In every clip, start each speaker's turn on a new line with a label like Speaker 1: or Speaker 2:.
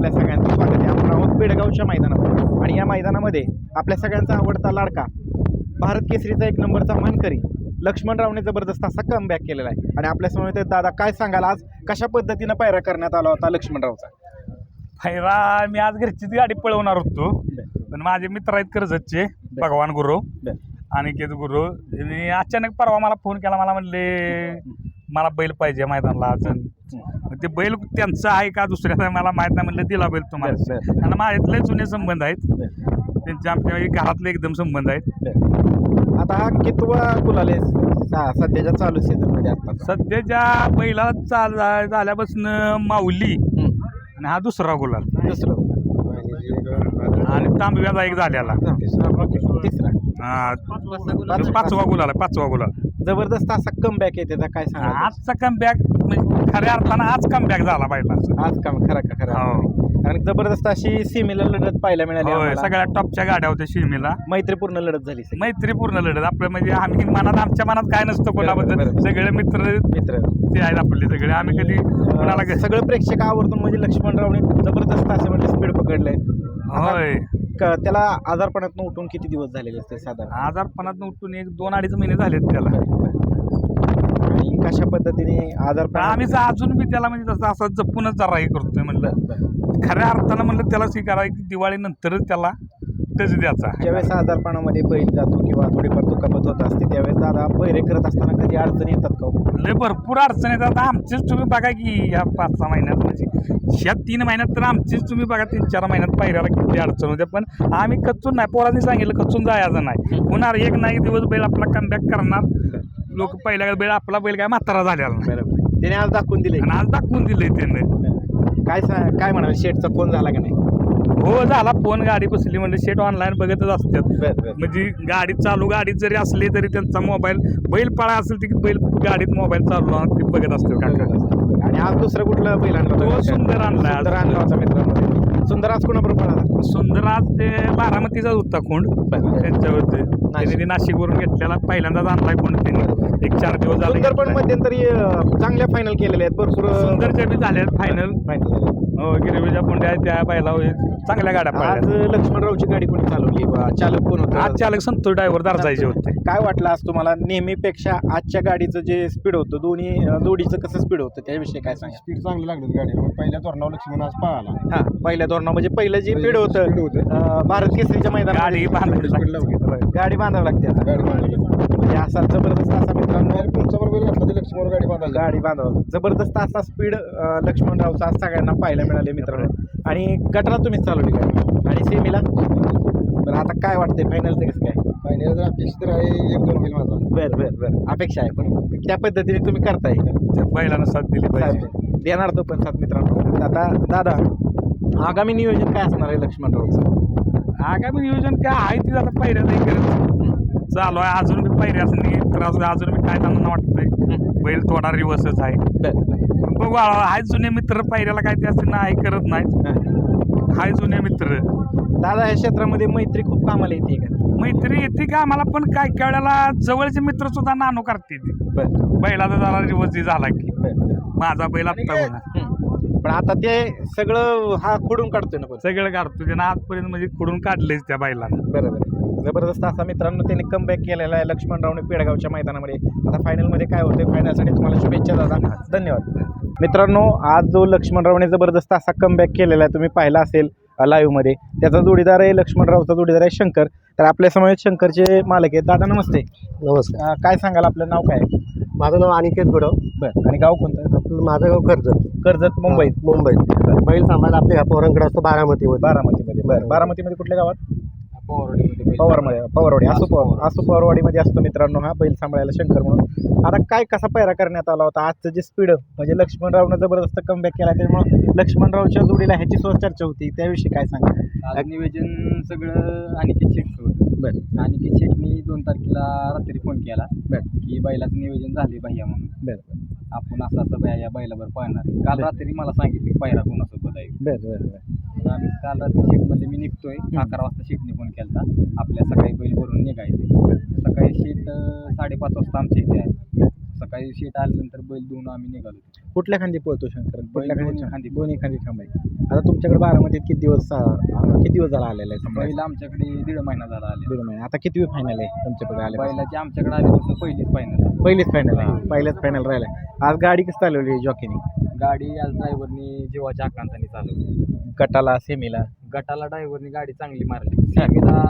Speaker 1: आपल्या सगळ्यांचं स्वागत आहे. आपण आहोत बेडगावच्या मैदानावर आणि या मैदानामध्ये आपल्या सगळ्यांचा आवडता लाडका भारत केसरीचा एक नंबरचा मानकरी लक्ष्मण रावने जबरदस्त असा कमबॅक केलेला आहे. आणि आपल्यासमोर ते दादा काय सांगाल आज? कशा पद्धतीनं पायरा करण्यात आला होता लक्ष्मणरावचा?
Speaker 2: फैरा मी आज घरचीच गाडी पळवणार होतो. पण माझे मित्र आहेत कर्जतचे भगवान गुरु. अनिकेत गुरु अचानक परवा मला फोन केला मला म्हणले मला बैल पाहिजे मैदानाला अजून. ते बैल त्यांचं आहे का दुसऱ्याचा मला माहीत नाही म्हणलं दिला बैल तुम्हाला. आणि माझ्यातले जुने संबंध आहेत. त्यांचे आमच्या घरातले एकदम संबंध आहेत.
Speaker 1: आता हा कितवा गुलाल आहे? सा- सध्याच्या चालू सीझनमध्ये आता.
Speaker 2: सध्याच्या बैला चाल झाल्यापासून माऊली. आणि हा दुसरा गुलाल.
Speaker 1: दुसरं
Speaker 2: आणि तांबव्याचा एक झालेला.
Speaker 1: तिसरा.
Speaker 2: हा, पाचवा गुलाल पाचवा गुलाल.
Speaker 1: जबरदस्त असा कमबॅक आहे त्याचा काय सांगा
Speaker 2: आजचा कमबॅक म्हणजे खऱ्या अर्थानं आज कमबॅक झाला पाहिला
Speaker 1: आज काम खरं का खरं?
Speaker 2: हो.
Speaker 1: कारण जबरदस्त अशी सीमेला लढत पाहायला मिळाली
Speaker 2: होय
Speaker 1: आम्हाला.
Speaker 2: सगळ्या टॉपच्या गाड्या होत्या शिमीला
Speaker 1: मैत्रीपूर्ण लढत झाली सगळी.
Speaker 2: मैत्रीपूर्ण लढत आपलं म्हणजे आम्ही मनात आमच्या मनात काय नसतं कोणाबद्दल.
Speaker 1: बरोबर.
Speaker 2: सगळे मित्र
Speaker 1: मित्र.
Speaker 2: ते आहेत आपले सगळे. आम्ही कधी कोणाला
Speaker 1: अं, सगळं प्रेक्षक आवर्जून म्हणजे लक्ष्मणरावने जबरदस्त असं म्हणजे स्पीड पकडलंय. आता
Speaker 2: होय.
Speaker 1: क- त्याला आजारपणातून उठून किती दिवस झालेले असते साधारण?
Speaker 2: आजारपणात उठून एक दोन अडीच महिने झालेत त्याला.
Speaker 1: आणि कशा पद्धतीने आजारपण
Speaker 2: आम्ही जर अजून बी त्याला म्हणजे जसं असं जपूनच जरा हे करतोय म्हणलं. खऱ्या अर्थानं म्हणलं त्याला स्वीकारा की दिवाळीनंतरच त्याला टच द्यायचा
Speaker 1: ज्यावेळेस आजारपणामध्ये बैल जातो किंवा थोडीफार दुखापत होत असते त्यावेळेस दादा पहिरे करत असताना कधी अडचणी येतात का हो?
Speaker 2: लय भरपूर अडचण येतात. आमचीच तुम्ही बघा की या पाच सहा महिन्यात म्हणजे ह्या तीन महिन्यात तर आमचीच तुम्ही बघा तीन चार महिन्यात पायऱ्याला किती अडचण होते. पण आम्ही कच्चून नाही पोरांनी सांगितलं कच्चून जायचं नाही. होणार एक ना एक दिवस बैल आपला कमबॅक करणार. लोक पहिल्या बैल आपला बैल काय म्हातारा झालेला नाही.
Speaker 1: त्याने आज दाखवून दिले
Speaker 2: आणि आज दाखवून दिले त्याने.
Speaker 1: काय सा- काय म्हणाल? शेटचा फोन झाला का नाही?
Speaker 2: हो झाला फोन गाडी बसली म्हणजे शेट ऑनलाईन बघतच असतात म्हणजे गाडी चालू गाडीत जरी असली तरी त्यांचा मोबाईल बैल पळा असेल ती बैल गाडीत मोबाईल चालू ते बघत असतात
Speaker 1: आणि आज दुसरं कुठलं बैल आणलं
Speaker 2: सुंदर आणलाय आज.
Speaker 1: सुंदर आणला होता मित्रांनो. सुंदर आज कोणाबरोबर पळाला?
Speaker 2: सुंदर आज ते बारामतीचाच होता खोंड त्यांच्यावरती. त्यांनी नाशिकवरून घेतलेला. पहिल्यांदाच आणलाय खोंड त्यांनी. एक चार दिवस झाले
Speaker 1: पण मध्यंतरी चांगल्या फायनल केलेल्या आहेत. भरपूर
Speaker 2: सुंदरच्या बी झाल्या फायनल
Speaker 1: फायनल
Speaker 2: हो गिरवीच्या पोंड्या त्या बैला होय. चांगल्या गाड्या
Speaker 1: आज
Speaker 2: पडल्या
Speaker 1: लक्ष्मणरावची गाडी कोणी चालवली? वा चालक कोण होता?
Speaker 2: आज चालक संतोष ड्रायव्हर दर्जायचे होते.
Speaker 1: काय वाटलं आज तुम्हाला? नेहमीपेक्षा आजच्या गाडीचं जे स्पीड होतं दोन्ही अं, जोडीचं कसं स्पीड होतं? त्याविषयी काय सांगा?
Speaker 3: स्पीड चांगली लागली होती गाडीला. मग पहिल्या धोरणावर लक्ष्मण आज पळाला.
Speaker 1: हा पहिल्या धोरणा म्हणजे पहिलं जे स्पीड
Speaker 3: speed
Speaker 1: होतं. अं, भारत केसरीच्या
Speaker 2: गाडी
Speaker 1: मैदानात
Speaker 2: बांधायला
Speaker 3: स्पीड लावली
Speaker 1: गाडी बांधावी लागते आता.
Speaker 3: गाडी
Speaker 1: म्हणजे असा जबरदस्त असा मित्रांनो
Speaker 3: ते लक्ष्मण गाडी बांधायला.
Speaker 1: गाडी बांधावं. जबरदस्त असा स्पीड लक्ष्मणरावचा आज सगळ्यांना पाहायला मिळाले मित्रांनो. आणि गटाला तुम्हीच चालवली गाडी. आणि सेमीला? बरं आता काय वाटतंय? फायनलचं कसं काय?
Speaker 3: फायनल जर अपेक्षित तर आहे एक दोन होईल माझा.
Speaker 1: बरं बरं बरं. अपेक्षा आहे पण त्या पद्धतीने तुम्ही करताय का?
Speaker 2: बैलानं साथ दिली पाहिजे.
Speaker 1: देणार तो पण सात मित्रांनो. आता दादा आगामी नियोजन काय असणार आहे लक्ष्मणरावचं?
Speaker 2: आगामी नियोजन काय आहे ती आता पहिल्या नाही करत चालू आहे. अजून असं नाही. त्रास अजून बी काय त्यांना वाटतंय. बैल थोडा रिवर्सच आहे. बघू हाय जुने मित्र पहिल्याला काय ते असं नाही करत नाहीत.
Speaker 1: हां.
Speaker 2: हाय जुने मित्र.
Speaker 1: दादा या क्षेत्रामध्ये मैत्री खूप कामाला येते का?
Speaker 2: मैत्री येते का आम्हाला पण काय काय वेळेला जवळचे मित्र सुद्धा नानो करते बैलाचा जरा रिवर्स झाला की. माझा बैल आत्ता बघा.
Speaker 1: पण आता ते सगळं हा खोडून काढतोय ना पण.
Speaker 2: सगळं काढतो त्यानं आजपर्यंत म्हणजे खुडून काढलेच त्या बैलानं.
Speaker 1: बरोबर जबरदस्त असा मित्रांनो त्यांनी कमबॅक केलेला आहे लक्ष्मणरावने पेडगावच्या मैदानामध्ये. आता फायनलमध्ये काय होते फायनलसाठी तुम्हाला शुभेच्छा दादा. धन्यवाद. मित्रांनो आज जो लक्ष्मणरावने जबरदस्त असा कमबॅक केलेला आहे तुम्ही पाहिला असेल लाईव्हमध्ये त्याचा जोडीदार आहे लक्ष्मणरावचा जोडीदार आहे शंकर. तर आपल्यासमोर शंकरचे मालक आहेत. दादा नमस्ते.
Speaker 3: नमस्कार.
Speaker 1: काय सांगाल आपलं? नाव काय? आहे?
Speaker 3: माझं नाव अनिकेत गुरव
Speaker 1: बरं. आणि गाव कोणतं?
Speaker 3: आपलं माझं गाव कर्जत.
Speaker 1: कर्जत मुंबईत.
Speaker 3: मुंबईत. बैल सांभाळला आपल्या ह्या पोरांकडे असतो बारामतीमध्ये.
Speaker 1: बारामतीमध्ये. बरं. बारामतीमध्ये कुठल्या गावात? पवारमध्ये पवारवाडी आसू पवार आसू पवारवाडीमध्ये असतो मित्रांनो हा बैल सांभाळायला शंकर म्हणून. आता काय कसा पैरा करण्यात आला होता? आजचं जे स्पीड म्हणजे लक्ष्मणरावनं जबरदस्त कमबॅक केला त्यामुळे लक्ष्मणरावच्या जोडीला ह्याची सुद्धा चर्चा होती. त्याविषयी काय सांगा
Speaker 4: नियोजन सगळं अनिकेत शेटचं होतं.
Speaker 1: बरं.
Speaker 4: अनिकेत शेटनी दोन तारखेला रात्री फोन केला
Speaker 1: बरं.
Speaker 4: की बैलाचं नियोजन झाले भैया म्हणून.
Speaker 1: बरं
Speaker 4: आपण असं असं भैया या बैलावर पाहणार आहे. काल रात्री मला सांगितलं पायरा कोणासोबत आहे?
Speaker 1: बरं बरं बरं.
Speaker 4: तर आम्ही काल रात्री शेट म्हणले मी निघतोय. अकरा वाजता शेटने फोन केला आपल्या सकाळी बैल भरून निघायचे. सकाळी अं, साडेपाच वाजता आमच्या इथे आहे सकाळी शेट आल्यानंतर बैल देऊन आम्ही निघालो
Speaker 1: कुठल्या खांदी पळतो शंकर? कुठल्या खांदी?
Speaker 4: खांदी
Speaker 1: दोन्ही खांदी थांबाय. आता तुमच्याकडे बारामतीत किती दिवस किती दिवस झाला आलेला आहे समजा
Speaker 4: बैल आमच्याकडे दीड महिना झाला आले
Speaker 1: दीड महिने. आता किती फायनल आहे तुमच्याकडे आले
Speaker 4: बैलाची आमच्याकडे आल्यापासून पहिलीच फायनल
Speaker 1: पहिलीच फायनल आहे. पहिल्याच फायनल राहिलाय आज गाडी कसं चालवली जॉकीने
Speaker 4: गाडी आज ड्रायव्हरनी जीवाच्या आकांताने चालवली.
Speaker 1: गटाला सेमीला?
Speaker 4: गटाला ड्रायव्हरनी गाडी चांगली मारली. सेमीला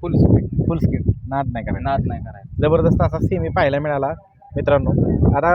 Speaker 4: फुल स्पीड
Speaker 1: फुल स्किट नाद नाही करायला.
Speaker 4: नाद नाही करायला.
Speaker 1: जबरदस्त असा सेमी पाहायला मिळाला. मित्रांनो आता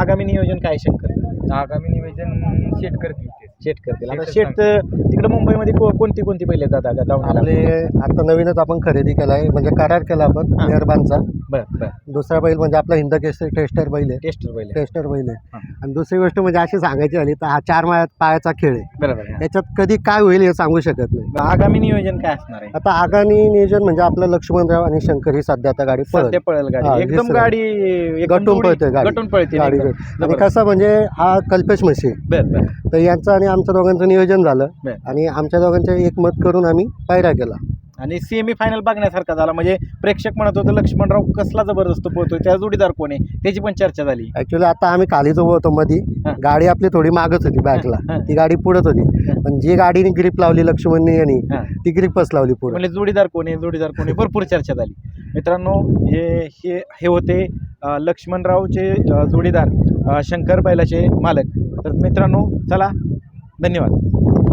Speaker 1: आगामी नियोजन काय शंकर
Speaker 4: आगामी नियोजन शेट करतील
Speaker 1: शेट करतील आता शेट तिकडे मुंबईमध्ये को- कोणती कोणती पहिले जाऊन आला
Speaker 3: आपले आता नवीनच आपण खरेदी केला आहे म्हणजे करार केला आपण
Speaker 1: हा.
Speaker 3: मेहरबानचा
Speaker 1: बरं बरं
Speaker 3: दुसरा बैल म्हणजे आपला हिंद केसरी टेस्टर बैल आहे
Speaker 1: टेस्टर पहिले
Speaker 3: टेस्टर बैल
Speaker 1: हा.
Speaker 3: आहे आणि दुसरी गोष्ट म्हणजे अशी सांगायची झाली तर हा चार माया पायाचा खेळ आहे
Speaker 1: बरोबर.
Speaker 3: याच्यात कधी काय होईल हे सांगू शकत नाही
Speaker 1: आगामी नियोजन काय असणार आहे
Speaker 3: आता आगामी नियोजन म्हणजे आपलं लक्ष्मणराव आणि शंकर ही सध्या आता गाडी पळत
Speaker 1: सध्या पळेल
Speaker 3: हा,
Speaker 1: गाडी एकदम. गाडी एकदम
Speaker 3: गटून
Speaker 1: जोडी-
Speaker 3: पळते गाडी.
Speaker 1: गटून पळते
Speaker 3: गाडी. आणि. कसं म्हणजे हा कल्पेश म्हशी आहे.
Speaker 1: बरं बरं
Speaker 3: तर यांचं आणि आमच्या दोघांचं नियोजन झालं.
Speaker 1: बरं.
Speaker 3: आणि आमच्या दोघांचं एक मत करून आम्ही पायरा केला.
Speaker 1: आणि सेमी फायनल बघण्यासारखा झाला. म्हणजे प्रेक्षक म्हणत होतं लक्ष्मणराव कसला जबरदस्त पोहतोय त्या जोडीदार कोण आहे? त्याची पण चर्चा झाली.
Speaker 3: ऍक्च्युली आता आम्ही खाली जो होतो मध्ये
Speaker 1: हा.
Speaker 3: गाडी आपली थोडी मागच होती बॅकला.
Speaker 1: हा.
Speaker 3: ती गाडी पुढत होती. पण जी गाडीने ग्रीप लावली लक्ष्मणनी यांनी
Speaker 1: हा.
Speaker 3: ती ग्रीपच लावली पुढे.
Speaker 1: म्हणजे जोडीदार कोण आहे जोडीदार कोण आहे? भरपूर चर्चा झाली. मित्रांनो हे हे हे होते अं, लक्ष्मणरावचे अं, जोडीदार अं, शंकर बैलाचे मालक. तर मित्रांनो चला धन्यवाद.